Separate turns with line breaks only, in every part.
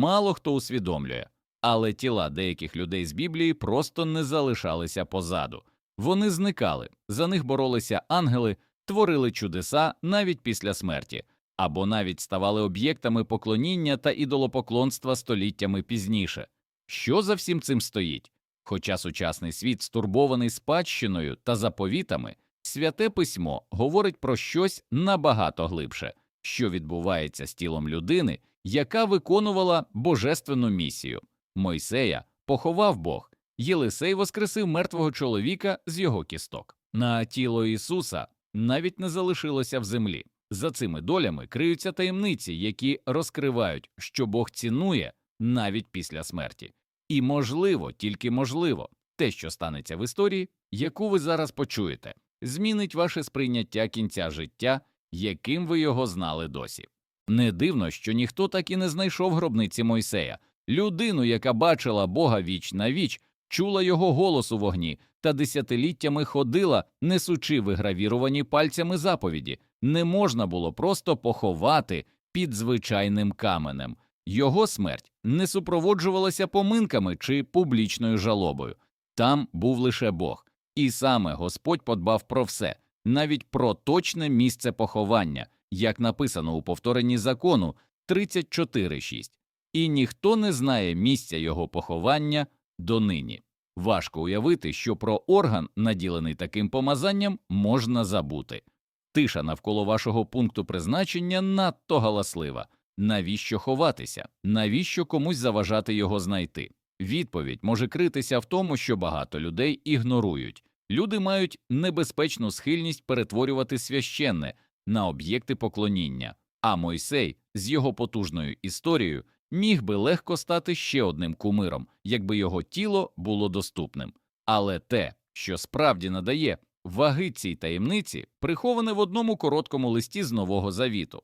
мало хто усвідомлює, але тіла деяких людей з Біблії просто не залишалися позаду. Вони зникали, за них боролися ангели, творили чудеса навіть після смерті, або навіть ставали об'єктами поклоніння та ідолопоклонства століттями пізніше. Що за всім цим стоїть? Хоча сучасний світ стурбований спадщиною та заповітами, святе письмо говорить про щось набагато глибше, що відбувається з тілом людини, яка виконувала божественну місію. Мойсея поховав Бог, Єлисей воскресив мертвого чоловіка з його кісток. На тіло Ісуса навіть не залишилося в землі. За цими долями криються таємниці, які розкривають, що Бог цінує навіть після смерті. І можливо, тільки можливо, те, що станеться в історії, яку ви зараз почуєте, змінить ваше сприйняття кінця життя, яким ви його знали досі. Не дивно, що ніхто так і не знайшов гробниці Мойсея, людину, яка бачила Бога віч на віч, чула його голос у вогні та десятиліттями ходила, несучи вигравіровані пальцями заповіді, не можна було просто поховати під звичайним каменем. Його смерть не супроводжувалася поминками чи публічною жалобою. Там був лише Бог, і саме Господь подбав про все, навіть про точне місце поховання, як написано у повторенні закону 34.6. І ніхто не знає місця його поховання донині. Важко уявити, що про орган, наділений таким помазанням, можна забути. Тиша навколо вашого пункту призначення надто галаслива. Навіщо ховатися? Навіщо комусь заважати його знайти? Відповідь може критися в тому, що багато людей ігнорують. Люди мають небезпечну схильність перетворювати священне на об'єкти поклоніння, а Мойсей з його потужною історією міг би легко стати ще одним кумиром, якби його тіло було доступним. Але те, що справді надає ваги цій таємниці, приховане в одному короткому листі з Нового Завіту.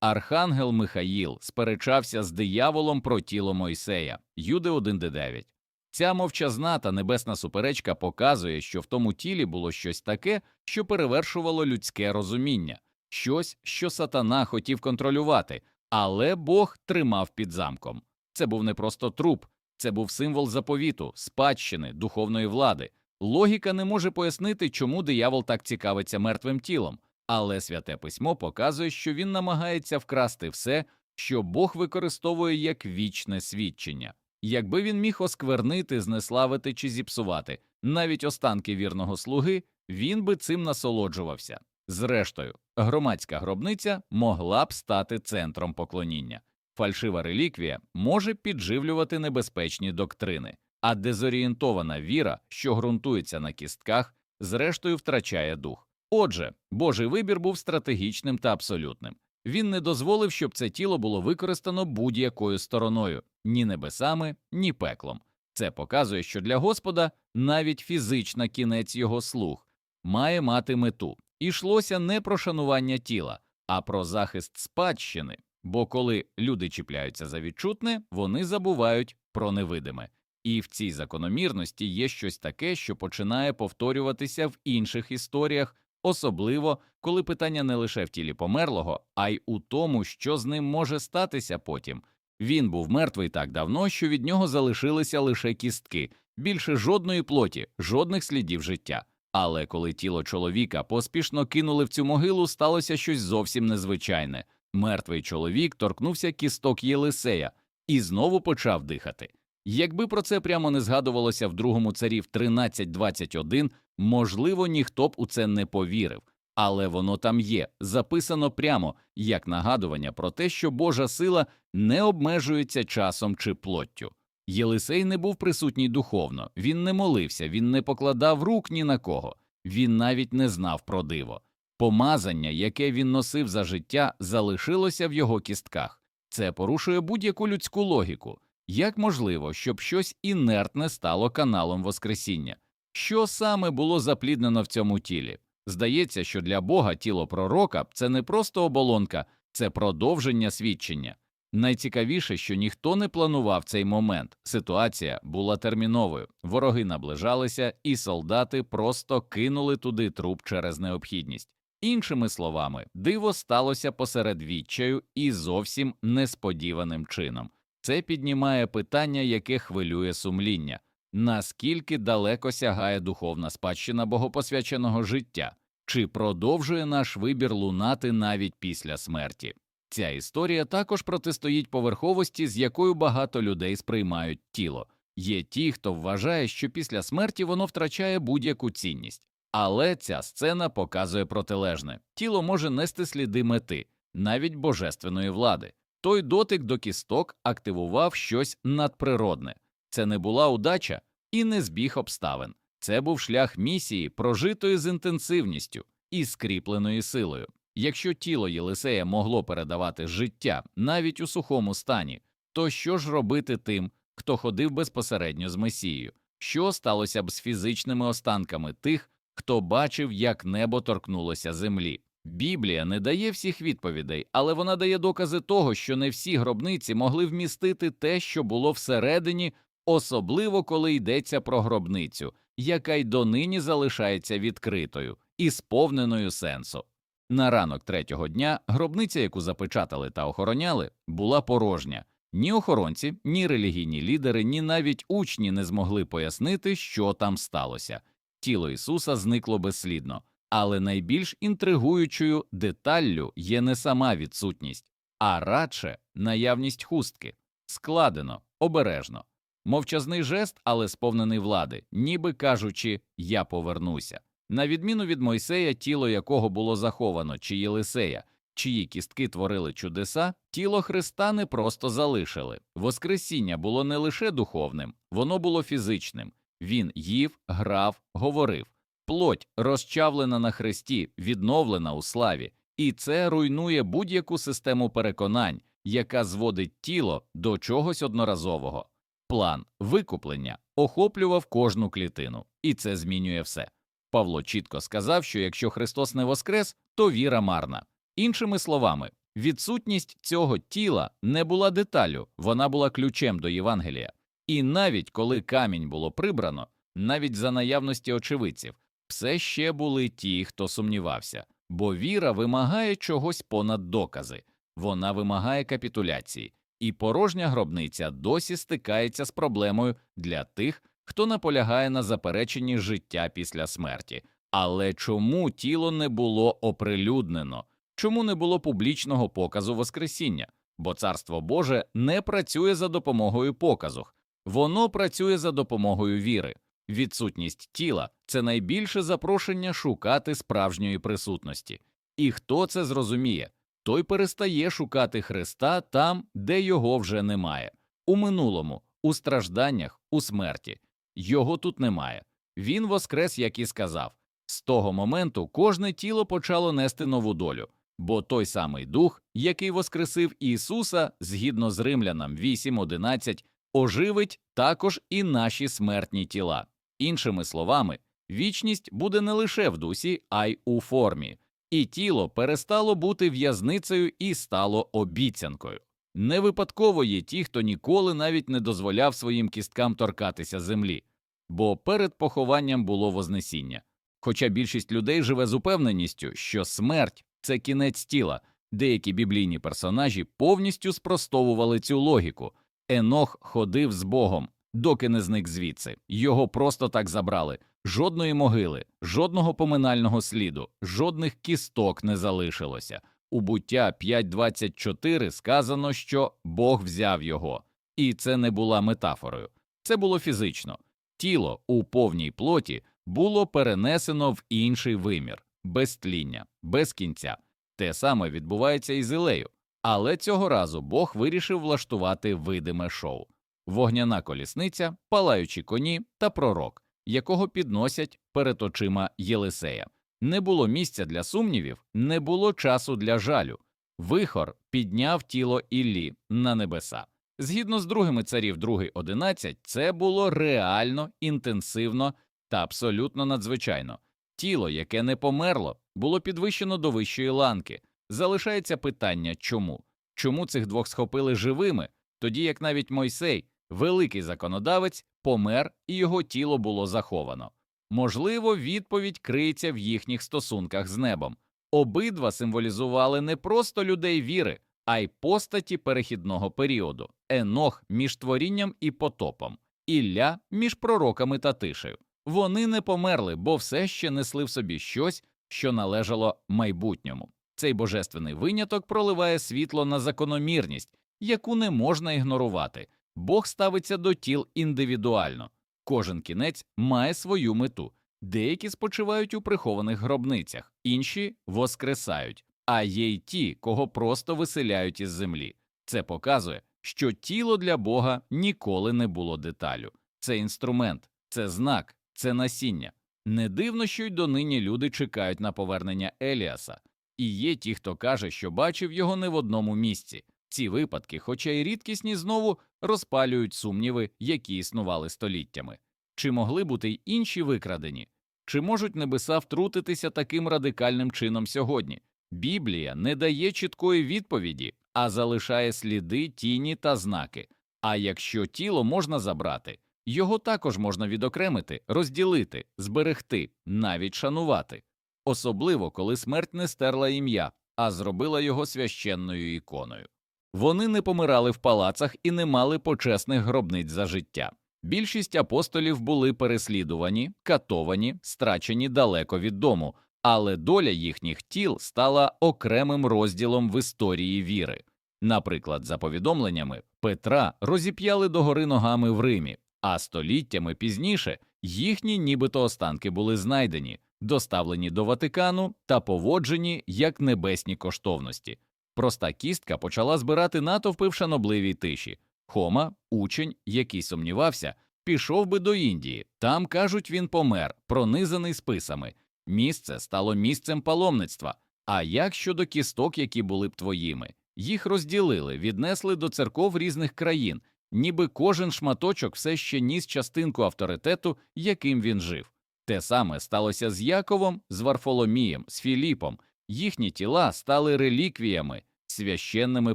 Архангел Михаїл сперечався з дияволом про тіло Мойсея, Юди 1.9. Ця мовчазна та небесна суперечка показує, що в тому тілі було щось таке, що перевершувало людське розуміння, щось, що сатана хотів контролювати, але Бог тримав під замком. Це був не просто труп, це був символ заповіту, спадщини, духовної влади. Логіка не може пояснити, чому диявол так цікавиться мертвим тілом, але святе письмо показує, що він намагається вкрасти все, що Бог використовує як вічне свідчення. Якби він міг осквернити, знеславити чи зіпсувати навіть останки вірного слуги, він би цим насолоджувався. Зрештою, громадська гробниця могла б стати центром поклоніння. Фальшива реліквія може підживлювати небезпечні доктрини, а дезорієнтована віра, що ґрунтується на кістках, зрештою втрачає дух. Отже, Божий вибір був стратегічним та абсолютним. Він не дозволив, щоб це тіло було використано будь-якою стороною ні небесами, ні пеклом. Це показує, що для Господа навіть фізична кінець його слуг має мати мету. Ішлося не про шанування тіла, а про захист спадщини. Бо коли люди чіпляються за відчутне, вони забувають про невидиме. І в цій закономірності є щось таке, що починає повторюватися в інших історіях, особливо коли питання не лише в тілі померлого, а й у тому, що з ним може статися потім. Він був мертвий так давно, що від нього залишилися лише кістки, більше жодної плоті, жодних слідів життя. Але коли тіло чоловіка поспішно кинули в цю могилу, сталося щось зовсім незвичайне. Мертвий чоловік торкнувся кісток Єлисея і знову почав дихати. Якби про це прямо не згадувалося в другому царів 13.21, можливо, ніхто б у це не повірив, але воно там є, записано прямо як нагадування про те, що Божа сила не обмежується часом чи плоттю. Єлисей не був присутній духовно, він не молився, він не покладав рук ні на кого, він навіть не знав про диво. Помазання, яке він носив за життя, залишилося в його кістках. Це порушує будь-яку людську логіку. Як можливо, щоб щось інертне стало каналом Воскресіння? Що саме було запліднено в цьому тілі? Здається, що для Бога тіло пророка це не просто оболонка, це продовження свідчення. Найцікавіше, що ніхто не планував цей момент. Ситуація була терміновою. Вороги наближалися, і солдати просто кинули туди труп через необхідність. Іншими словами, диво сталося посеред відчаю і зовсім несподіваним чином. Це піднімає питання, яке хвилює сумління наскільки далеко сягає духовна спадщина богопосвяченого життя, чи продовжує наш вибір лунати навіть після смерті. Ця історія також протистоїть поверховості, з якою багато людей сприймають тіло. Є ті, хто вважає, що після смерті воно втрачає будь-яку цінність. Але ця сцена показує протилежне тіло може нести сліди мети, навіть божественної влади. Той дотик до кісток активував щось надприродне. Це не була удача і не збіг обставин. Це був шлях місії, прожитої з інтенсивністю і скріпленої силою. Якщо тіло Єлисея могло передавати життя навіть у сухому стані, то що ж робити тим, хто ходив безпосередньо з Месією? Що сталося б з фізичними останками тих, хто бачив, як небо торкнулося землі? Біблія не дає всіх відповідей, але вона дає докази того, що не всі гробниці могли вмістити те, що було всередині, особливо коли йдеться про гробницю, яка й донині залишається відкритою і сповненою сенсу. На ранок третього дня гробниця, яку запечатали та охороняли, була порожня. Ні охоронці, ні релігійні лідери, ні навіть учні не змогли пояснити, що там сталося. Тіло Ісуса зникло безслідно, але найбільш інтригуючою деталлю є не сама відсутність, а радше наявність хустки складено, обережно, мовчазний жест, але сповнений влади, ніби кажучи, я повернуся. На відміну від Мойсея, тіло якого було заховано, чи Єлисея, чиї кістки творили чудеса, тіло Христа не просто залишили. Воскресіння було не лише духовним, воно було фізичним. Він їв, грав, говорив. Плоть розчавлена на хресті, відновлена у славі, і це руйнує будь-яку систему переконань, яка зводить тіло до чогось одноразового. План викуплення охоплював кожну клітину, і це змінює все. Павло чітко сказав, що якщо Христос не воскрес, то віра марна. Іншими словами, відсутність цього тіла не була деталлю, вона була ключем до Євангелія. І навіть коли камінь було прибрано, навіть за наявності очевидців, все ще були ті, хто сумнівався, бо віра вимагає чогось понад докази, вона вимагає капітуляції, і порожня гробниця досі стикається з проблемою для тих, хто наполягає на запереченні життя після смерті. Але чому тіло не було оприлюднено? Чому не було публічного показу Воскресіння? Бо Царство Боже не працює за допомогою показу, воно працює за допомогою віри. Відсутність тіла це найбільше запрошення шукати справжньої присутності. І хто це зрозуміє, той перестає шукати Христа там, де його вже немає, у минулому, у стражданнях, у смерті. Його тут немає. Він воскрес, як і сказав. З того моменту кожне тіло почало нести нову долю, бо той самий дух, який воскресив Ісуса, згідно з Римлянам 8.11, оживить також і наші смертні тіла. Іншими словами, вічність буде не лише в дусі, а й у формі, і тіло перестало бути в'язницею і стало обіцянкою. Не випадково є ті, хто ніколи навіть не дозволяв своїм кісткам торкатися землі, бо перед похованням було Вознесіння. Хоча більшість людей живе з упевненістю, що смерть це кінець тіла, деякі біблійні персонажі повністю спростовували цю логіку. Енох ходив з Богом, доки не зник звідси. Його просто так забрали. Жодної могили, жодного поминального сліду, жодних кісток не залишилося. У буття 5.24 сказано, що Бог взяв його, і це не була метафорою. Це було фізично. Тіло у повній плоті було перенесено в інший вимір, без тління, без кінця. Те саме відбувається і з Ілею. Але цього разу Бог вирішив влаштувати видиме шоу вогняна колісниця, палаючі коні та пророк, якого підносять перед очима Єлисея. Не було місця для сумнівів, не було часу для жалю. Вихор підняв тіло Іллі на небеса. Згідно з другими царів 2.11, це було реально, інтенсивно та абсолютно надзвичайно. Тіло, яке не померло, було підвищено до вищої ланки. Залишається питання чому? Чому цих двох схопили живими, тоді як навіть Мойсей, великий законодавець, помер і його тіло було заховано? Можливо, відповідь криється в їхніх стосунках з небом. Обидва символізували не просто людей віри, а й постаті перехідного періоду Енох між творінням і потопом, Ілля між пророками та тишею. Вони не померли, бо все ще несли в собі щось, що належало майбутньому. Цей божественний виняток проливає світло на закономірність, яку не можна ігнорувати. Бог ставиться до тіл індивідуально. Кожен кінець має свою мету. Деякі спочивають у прихованих гробницях, інші воскресають, а є й ті, кого просто виселяють із землі. Це показує, що тіло для Бога ніколи не було деталю. Це інструмент, це знак, це насіння. Не дивно, що й донині люди чекають на повернення Еліаса, і є ті, хто каже, що бачив його не в одному місці. Ці випадки, хоча й рідкісні, знову розпалюють сумніви, які існували століттями. Чи могли бути й інші викрадені? Чи можуть небеса втрутитися таким радикальним чином сьогодні? Біблія не дає чіткої відповіді, а залишає сліди, тіні та знаки. А якщо тіло можна забрати, його також можна відокремити, розділити, зберегти, навіть шанувати, особливо коли смерть не стерла ім'я, а зробила його священною іконою. Вони не помирали в палацах і не мали почесних гробниць за життя. Більшість апостолів були переслідувані, катовані, страчені далеко від дому, але доля їхніх тіл стала окремим розділом в історії віри. Наприклад, за повідомленнями, Петра розіп'яли догори ногами в Римі, а століттями пізніше їхні нібито останки були знайдені, доставлені до Ватикану та поводжені як небесні коштовності. Проста кістка почала збирати натовпи в шанобливій тиші. Хома, учень, який сумнівався, пішов би до Індії. Там, кажуть, він помер, пронизаний списами. Місце стало місцем паломництва. А як щодо кісток, які були б твоїми? Їх розділили, віднесли до церков різних країн, ніби кожен шматочок все ще ніс частинку авторитету, яким він жив. Те саме сталося з Яковом, з Варфоломієм, з Філіпом. Їхні тіла стали реліквіями, священними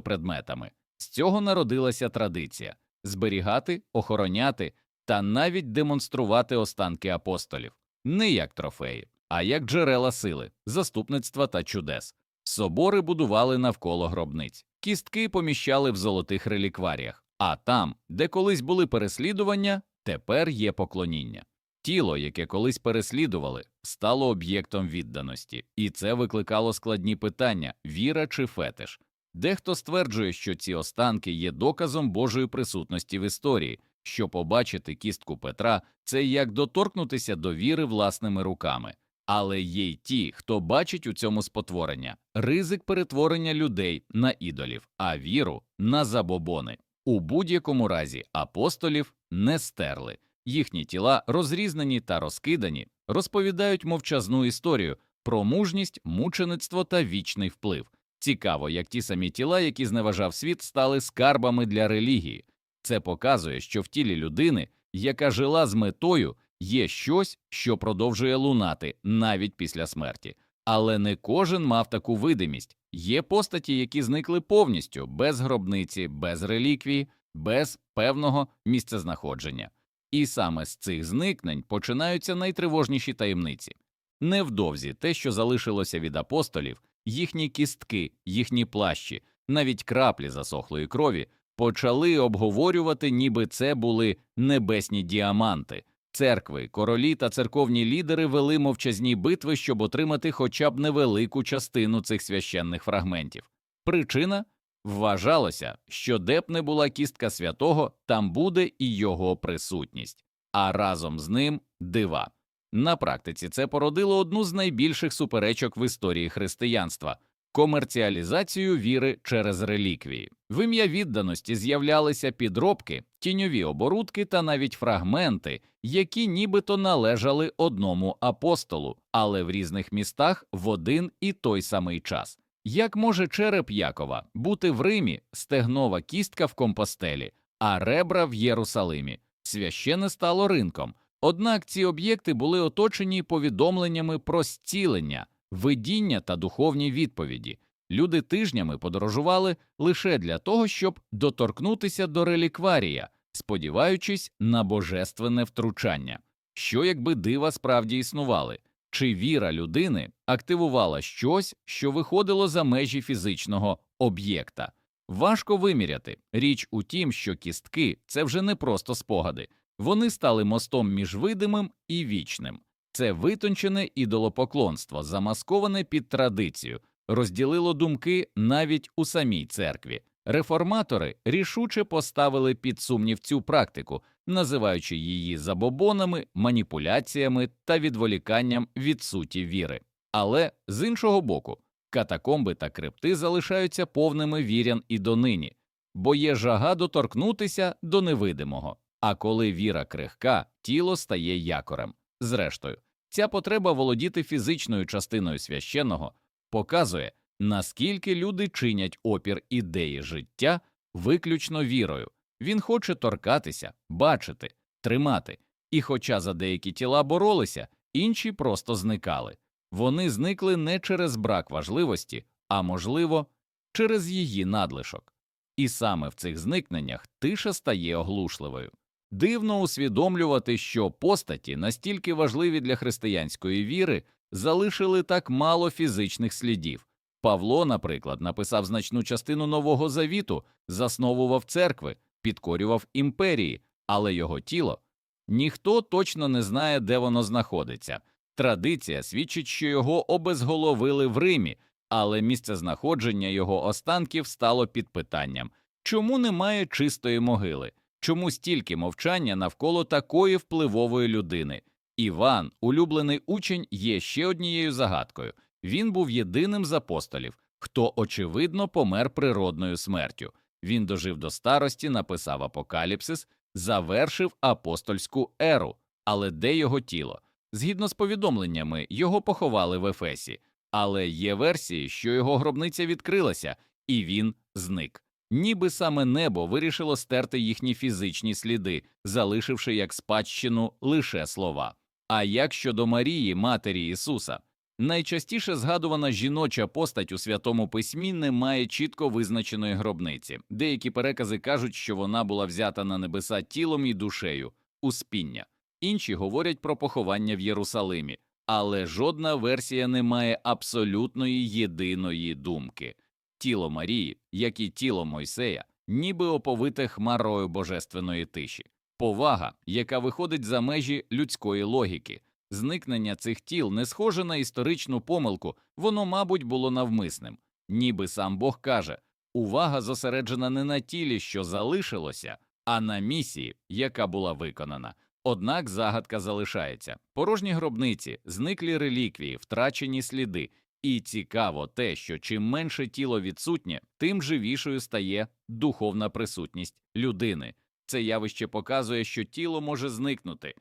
предметами. З цього народилася традиція зберігати, охороняти та навіть демонструвати останки апостолів не як трофеї, а як джерела сили, заступництва та чудес. Собори будували навколо гробниць, кістки поміщали в золотих релікваріях, а там, де колись були переслідування, тепер є поклоніння. Тіло, яке колись переслідували, стало об'єктом відданості, і це викликало складні питання віра чи фетиш. Дехто стверджує, що ці останки є доказом Божої присутності в історії, що побачити кістку Петра це як доторкнутися до віри власними руками. Але є й ті, хто бачить у цьому спотворення, ризик перетворення людей на ідолів, а віру на забобони. У будь-якому разі апостолів не стерли, їхні тіла, розрізнені та розкидані, розповідають мовчазну історію про мужність, мучеництво та вічний вплив. Цікаво, як ті самі тіла, які зневажав світ, стали скарбами для релігії. Це показує, що в тілі людини, яка жила з метою, є щось, що продовжує лунати навіть після смерті. Але не кожен мав таку видимість. Є постаті, які зникли повністю без гробниці, без реліквії, без певного місцезнаходження. І саме з цих зникнень починаються найтривожніші таємниці. Невдовзі те, що залишилося від апостолів, їхні кістки, їхні плащі, навіть краплі засохлої крові, почали обговорювати, ніби це були небесні діаманти. Церкви, королі та церковні лідери вели мовчазні битви, щоб отримати хоча б невелику частину цих священних фрагментів. Причина вважалося, що де б не була кістка святого, там буде і його присутність, а разом з ним дива. На практиці це породило одну з найбільших суперечок в історії християнства комерціалізацію віри через реліквії. В ім'я відданості з'являлися підробки, тіньові оборудки та навіть фрагменти, які нібито належали одному апостолу, але в різних містах в один і той самий час. Як може череп Якова бути в Римі, стегнова кістка в Компостелі, а ребра в Єрусалимі? Священе стало ринком. Однак ці об'єкти були оточені повідомленнями про зцілення, видіння та духовні відповіді. Люди тижнями подорожували лише для того, щоб доторкнутися до релікварія, сподіваючись на божественне втручання. Що якби дива справді існували? Чи віра людини активувала щось, що виходило за межі фізичного об'єкта? Важко виміряти. Річ у тім, що кістки це вже не просто спогади, вони стали мостом між видимим і вічним. Це витончене ідолопоклонство, замасковане під традицію, розділило думки навіть у самій церкві. Реформатори рішуче поставили під сумнів цю практику, називаючи її забобонами, маніпуляціями та відволіканням від суті віри. Але з іншого боку, катакомби та крипти залишаються повними вірян і донині, бо є жага доторкнутися до невидимого. А коли віра крихка, тіло стає якорем. Зрештою, ця потреба володіти фізичною частиною священного показує, наскільки люди чинять опір ідеї життя виключно вірою. Він хоче торкатися, бачити, тримати. І хоча за деякі тіла боролися, інші просто зникали. Вони зникли не через брак важливості, а можливо, через її надлишок. І саме в цих зникненнях тиша стає оглушливою. Дивно усвідомлювати, що постаті, настільки важливі для християнської віри, залишили так мало фізичних слідів. Павло, наприклад, написав значну частину Нового Завіту, засновував церкви, підкорював імперії, але його тіло ніхто точно не знає, де воно знаходиться. Традиція свідчить, що його обезголовили в Римі, але місце знаходження його останків стало під питанням чому немає чистої могили, чому стільки мовчання навколо такої впливової людини. Іван, улюблений учень, є ще однією загадкою він був єдиним з апостолів, хто, очевидно, помер природною смертю. Він дожив до старості, написав апокаліпсис, завершив апостольську еру, але де його тіло? Згідно з повідомленнями, його поховали в Ефесі, але є версії, що його гробниця відкрилася, і він зник. Ніби саме небо вирішило стерти їхні фізичні сліди, залишивши як спадщину лише слова. А як щодо Марії, матері Ісуса, найчастіше згадувана жіноча постать у святому письмі не має чітко визначеної гробниці. Деякі перекази кажуть, що вона була взята на небеса тілом і душею у спіння. Інші говорять про поховання в Єрусалимі, але жодна версія не має абсолютної єдиної думки. Тіло Марії, як і тіло Мойсея, ніби оповите хмарою божественної тиші, повага, яка виходить за межі людської логіки. Зникнення цих тіл не схоже на історичну помилку, воно, мабуть, було навмисним. Ніби сам Бог каже увага зосереджена не на тілі, що залишилося, а на місії, яка була виконана. Однак загадка залишається порожні гробниці, зниклі реліквії, втрачені сліди, і цікаво те, що чим менше тіло відсутнє, тим живішою стає духовна присутність людини. Це явище показує, що тіло може зникнути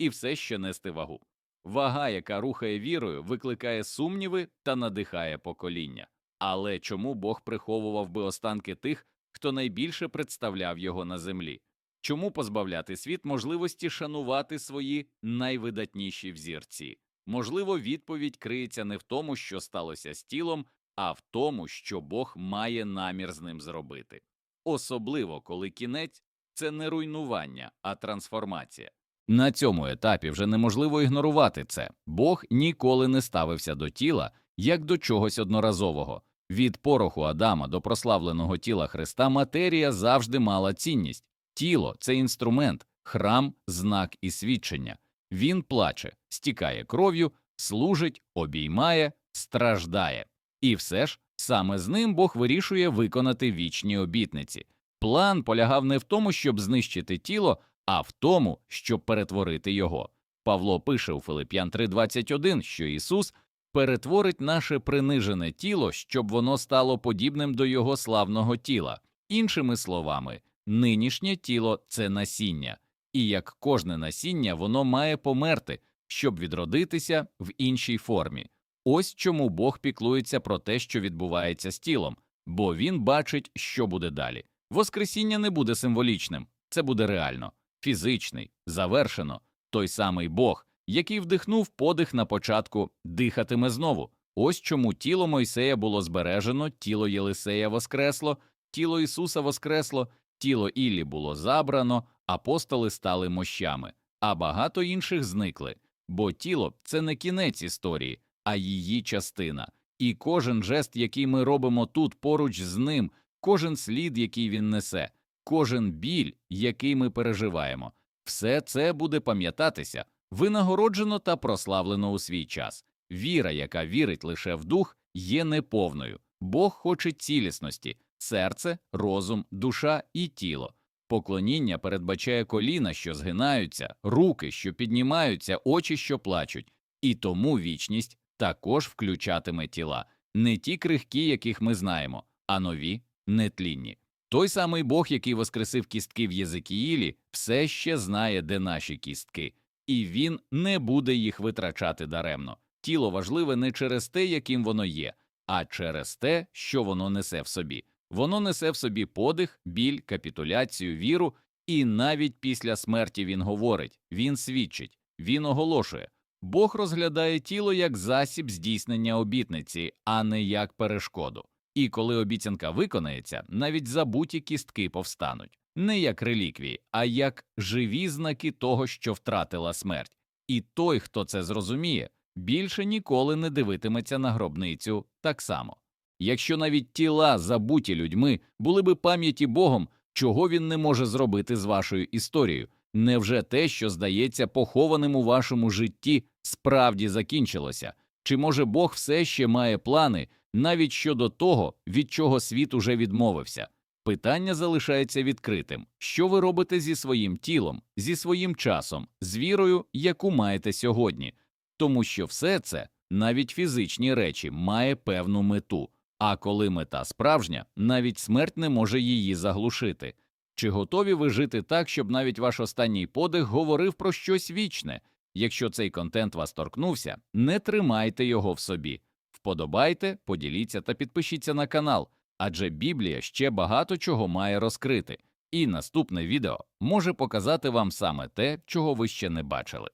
і все ще нести вагу. Вага, яка рухає вірою, викликає сумніви та надихає покоління. Але чому Бог приховував би останки тих, хто найбільше представляв його на землі? Чому позбавляти світ можливості шанувати свої найвидатніші взірці? Можливо, відповідь криється не в тому, що сталося з тілом, а в тому, що Бог має намір з ним зробити. Особливо, коли кінець це не руйнування, а трансформація. На цьому етапі вже неможливо ігнорувати це. Бог ніколи не ставився до тіла як до чогось одноразового. Від пороху Адама до прославленого тіла Христа матерія завжди мала цінність. Тіло це інструмент, храм, знак і свідчення. Він плаче, стікає кров'ю, служить, обіймає, страждає. І все ж саме з ним Бог вирішує виконати вічні обітниці. План полягав не в тому, щоб знищити тіло, а в тому, щоб перетворити його. Павло пише у Филип'ян 3.21, що Ісус перетворить наше принижене тіло, щоб воно стало подібним до Його славного тіла. Іншими словами, нинішнє тіло це насіння, і як кожне насіння, воно має померти, щоб відродитися в іншій формі. Ось чому Бог піклується про те, що відбувається з тілом, бо він бачить, що буде далі. Воскресіння не буде символічним, це буде реально, фізичний, завершено. Той самий Бог, який вдихнув подих на початку, дихатиме знову. Ось чому тіло Мойсея було збережено, тіло Єлисея воскресло, тіло Ісуса воскресло, тіло Іллі було забрано, апостоли стали мощами, а багато інших зникли. Бо тіло це не кінець історії, а її частина. І кожен жест, який ми робимо тут поруч з ним, кожен слід, який він несе, кожен біль, який ми переживаємо, все це буде пам'ятатися, винагороджено та прославлено у свій час. Віра, яка вірить лише в дух, є неповною. Бог хоче цілісності серце, розум, душа і тіло. Поклоніння передбачає коліна, що згинаються, руки, що піднімаються, очі, що плачуть, і тому вічність також включатиме тіла, не ті крихкі, яких ми знаємо, а нові, нетлінні. Той самий Бог, який воскресив кістки в Єзекіїлі, все ще знає, де наші кістки, і він не буде їх витрачати даремно. Тіло важливе не через те, яким воно є, а через те, що воно несе в собі. Воно несе в собі подих, біль, капітуляцію, віру, і навіть після смерті він говорить, він свідчить, він оголошує. Бог розглядає тіло як засіб здійснення обітниці, а не як перешкоду. І коли обіцянка виконається, навіть забуті кістки повстануть не як реліквії, а як живі знаки того, що втратила смерть. І той, хто це зрозуміє, більше ніколи не дивитиметься на гробницю так само. Якщо навіть тіла, забуті людьми, були би пам'яті Богом, чого він не може зробити з вашою історією, невже те, що здається похованим у вашому житті, справді закінчилося? Чи може Бог все ще має плани навіть щодо того, від чого світ уже відмовився? Питання залишається відкритим. Що ви робите зі своїм тілом, зі своїм часом, з вірою, яку маєте сьогодні? Тому що все це, навіть фізичні речі, має певну мету. А коли мета справжня, навіть смерть не може її заглушити. Чи готові ви жити так, щоб навіть ваш останній подих говорив про щось вічне? Якщо цей контент вас торкнувся, не тримайте його в собі. Вподобайте, поділіться та підпишіться на канал, адже Біблія ще багато чого має розкрити, і наступне відео може показати вам саме те, чого ви ще не бачили.